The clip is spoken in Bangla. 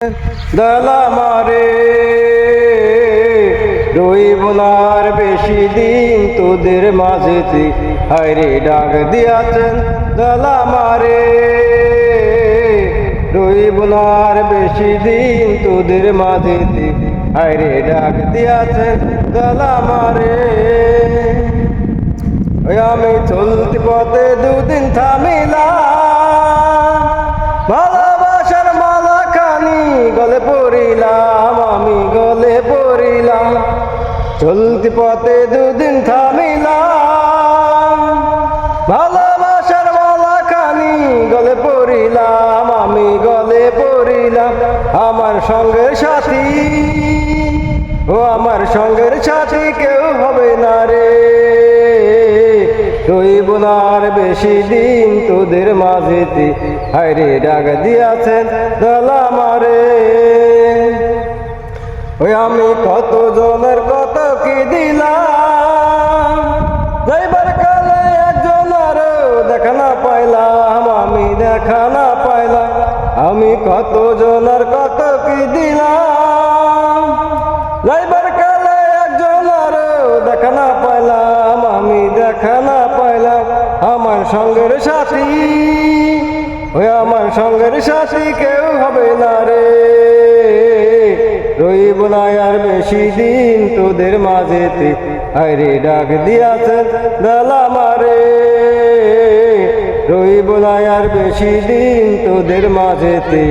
দলা মারে। রইব না আর বেশি দিন তোদের মাঝেতে হায়রে ডাক দিয়াছেন দলা মারে। রইব না আর বেশি দিন তোদের মাঝেতে হায়রে ডাক দিয়াছেন দলা মারে। ওই আমি চলতি পথে দুদিন থামিলাম। ভালোবাসার মালা খানি গলে পড়িলাম আমি গলে পড়িলাম, চলতি পথে দুদিন থামিলাম। ভালোবাসার মালা খানি গলে পড়িলাম, আমি গলে পড়িলাম, আমার সঙ্গে সাথী। ও আমার সঙ্গের সাথী কেউ হবে না রে। রইব না আর বেশি দিন তোদের মাঝেতে, হায়রে ডাক দিয়াছেন দলা মারে ওই আমি কত জনের কত কি দিলাম? কালে একজন আরও দেখা না পাইলাম, আমি দেখা না পাইলাম, আমি কত জনের কত কি দিলাম? যাইবার কালে একজন আরও দেখা না পাইলাম, আমি দেখা না পাইলাম, আমার সঙ্গের সাথী, ওই আমার সঙ্গের সাথী কেউ হবে না রে। রইব না আর বেশি দিন তোদের মাঝেতে। আরে ডাক দিয়াছে দালা মারে। রইব না আর বেশি দিন তোদের মাঝেতে।